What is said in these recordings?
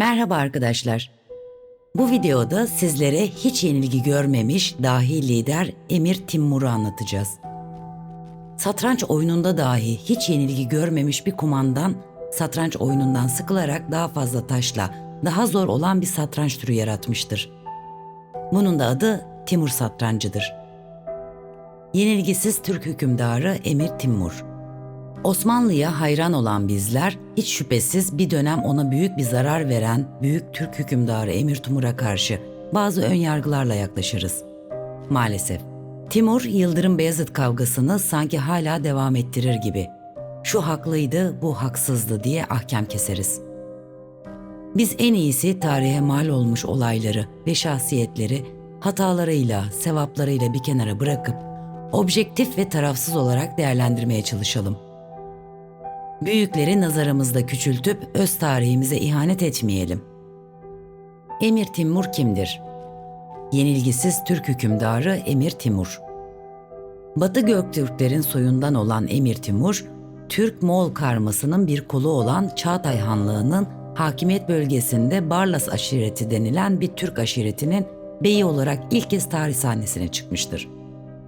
Merhaba arkadaşlar. Bu videoda sizlere hiç yenilgi görmemiş dahi lider Emir Timur'u anlatacağız. Satranç oyununda dahi hiç yenilgi görmemiş bir kumandan satranç oyunundan sıkılarak daha fazla taşla daha zor olan bir satranç türü yaratmıştır. Bunun da adı Timur satrancıdır. Yenilgisiz Türk hükümdarı Emir Timur. Osmanlı'ya hayran olan bizler hiç şüphesiz bir dönem ona büyük bir zarar veren büyük Türk hükümdarı Emir Timur'a karşı bazı önyargılarla yaklaşırız. Maalesef Timur Yıldırım Beyazıt kavgasını sanki hala devam ettirir gibi. Şu haklıydı, bu haksızdı diye ahkam keseriz. Biz en iyisi tarihe mal olmuş olayları ve şahsiyetleri hatalarıyla, sevaplarıyla bir kenara bırakıp objektif ve tarafsız olarak değerlendirmeye çalışalım. Büyükleri nazarımızda küçültüp öz tarihimize ihanet etmeyelim. Emir Timur kimdir? Yenilgisiz Türk hükümdarı Emir Timur. Batı Göktürklerin soyundan olan Emir Timur, Türk-Moğol karmasının bir kolu olan Çağatay Hanlığı'nın hakimiyet bölgesinde Barlas aşireti denilen bir Türk aşiretinin beyi olarak ilk kez tarih sahnesine çıkmıştır.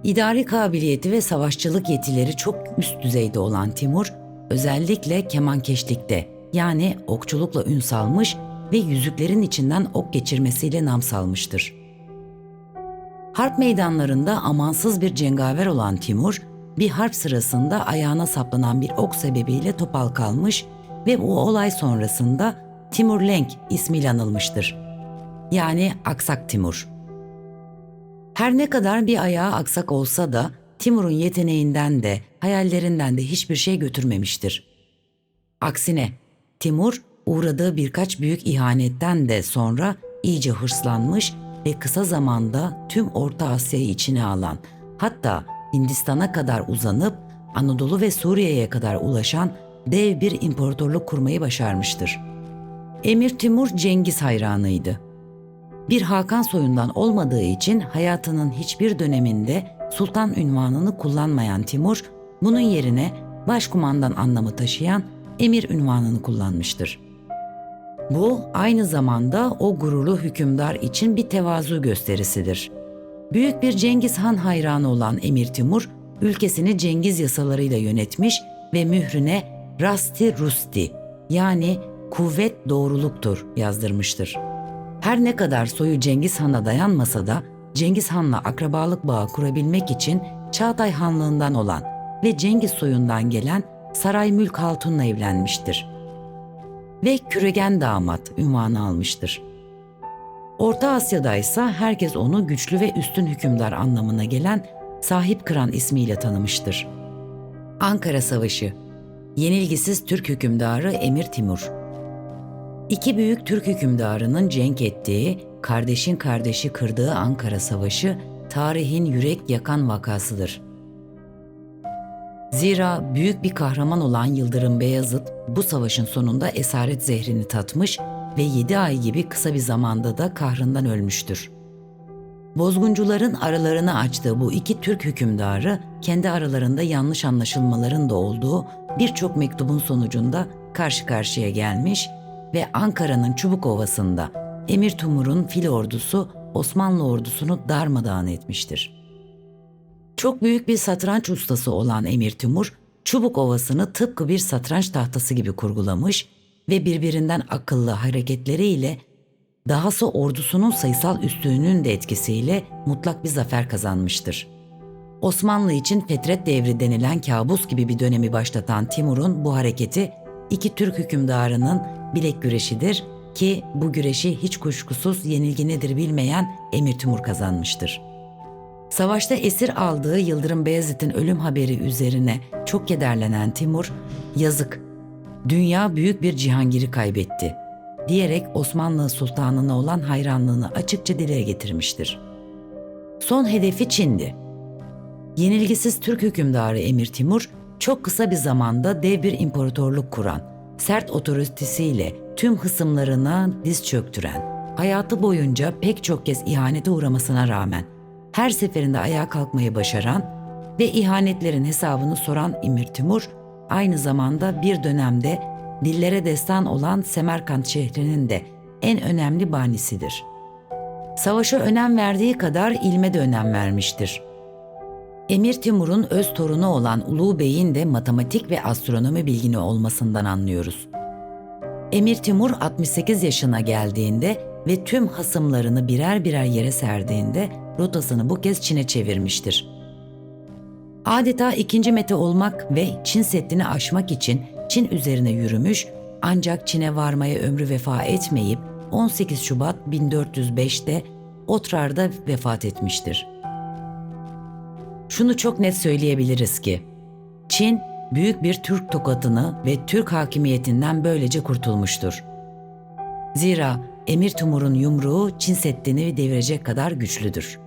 İdari kabiliyeti ve savaşçılık yetileri çok üst düzeyde olan Timur, özellikle kemankeşlikte yani okçulukla ün salmış ve yüzüklerin içinden ok geçirmesiyle nam salmıştır. Harp meydanlarında amansız bir cengaver olan Timur, bir harp sırasında ayağına saplanan bir ok sebebiyle topal kalmış ve bu olay sonrasında Timur Lenk ismiyle anılmıştır. Yani Aksak Timur. Her ne kadar bir ayağı aksak olsa da Timur'un yeteneğinden de hayallerinden de hiçbir şey götürmemiştir. Aksine Timur uğradığı birkaç büyük ihanetten de sonra iyice hırslanmış ve kısa zamanda tüm Orta Asya'yı içine alan, hatta Hindistan'a kadar uzanıp Anadolu ve Suriye'ye kadar ulaşan dev bir imparatorluk kurmayı başarmıştır. Emir Timur Cengiz hayranıydı. Bir Hakan soyundan olmadığı için hayatının hiçbir döneminde sultan ünvanını kullanmayan Timur, bunun yerine başkumandan anlamı taşıyan emir ünvanını kullanmıştır. Bu aynı zamanda o gururlu hükümdar için bir tevazu gösterisidir. Büyük bir Cengiz Han hayranı olan Emir Timur, ülkesini Cengiz yasalarıyla yönetmiş ve mührüne Rasti Rusti yani kuvvet doğruluktur yazdırmıştır. Her ne kadar soyu Cengiz Han'a dayanmasa da Cengiz Han'la akrabalık bağı kurabilmek için Çağatay Hanlığından olan ve Cengiz soyundan gelen Saray Mülk Hatun'la evlenmiştir. Ve küregen damat ünvanı almıştır. Orta Asya'da ise herkes onu güçlü ve üstün hükümdar anlamına gelen sahip kıran ismiyle tanımıştır. Ankara Savaşı Yenilgisiz Türk hükümdarı Emir Timur İki büyük Türk hükümdarının cenk ettiği, kardeşin kardeşi kırdığı Ankara Savaşı tarihin yürek yakan vakasıdır. Zira büyük bir kahraman olan Yıldırım Beyazıt bu savaşın sonunda esaret zehrini tatmış ve 7 ay gibi kısa bir zamanda da kahrından ölmüştür. Bozguncuların aralarını açtığı bu iki Türk hükümdarı kendi aralarında yanlış anlaşılmaların da olduğu birçok mektubun sonucunda karşı karşıya gelmiş ve Ankara'nın Çubuk Ovası'nda Emir Timur'un fil ordusu Osmanlı ordusunu darmadağın etmiştir. Çok büyük bir satranç ustası olan Emir Timur, Çubuk Ovası'nı tıpkı bir satranç tahtası gibi kurgulamış ve birbirinden akıllı hareketleriyle dahası ordusunun sayısal üstünlüğünün de etkisiyle mutlak bir zafer kazanmıştır. Osmanlı için Fetret Devri denilen kabus gibi bir dönemi başlatan Timur'un bu hareketi iki Türk hükümdarının bilek güreşidir ki bu güreşi hiç kuşkusuz yenilgi nedir bilmeyen Emir Timur kazanmıştır. Savaşta esir aldığı Yıldırım Beyazıt'ın ölüm haberi üzerine çok kederlenen Timur, yazık, dünya büyük bir Cihangir'i kaybetti diyerek Osmanlı Sultanı'na olan hayranlığını açıkça dile getirmiştir. Son hedefi Çin'di. Yenilgisiz Türk hükümdarı Emir Timur, çok kısa bir zamanda dev bir imparatorluk kuran, sert otoritesiyle tüm hısımlarına diz çöktüren, hayatı boyunca pek çok kez ihanete uğramasına rağmen her seferinde ayağa kalkmayı başaran ve ihanetlerin hesabını soran Emir Timur, aynı zamanda bir dönemde dillere destan olan Semerkant şehrinin de en önemli banisidir. Savaşa önem verdiği kadar ilme de önem vermiştir. Emir Timur'un öz torunu olan Ulu Bey'in de matematik ve astronomi bilgini olmasından anlıyoruz. Emir Timur 68 yaşına geldiğinde ve tüm hasımlarını birer birer yere serdiğinde rotasını bu kez Çin'e çevirmiştir. Adeta ikinci Mete olmak ve Çin Seddi'ni aşmak için Çin üzerine yürümüş ancak Çin'e varmaya ömrü vefa etmeyip 18 Şubat 1405'te Otrar'da vefat etmiştir. Şunu çok net söyleyebiliriz ki Çin büyük bir Türk tokatını ve Türk hakimiyetinden böylece kurtulmuştur. Zira Emir Timur'un yumruğu Çin Seddi'ni devirecek kadar güçlüdür.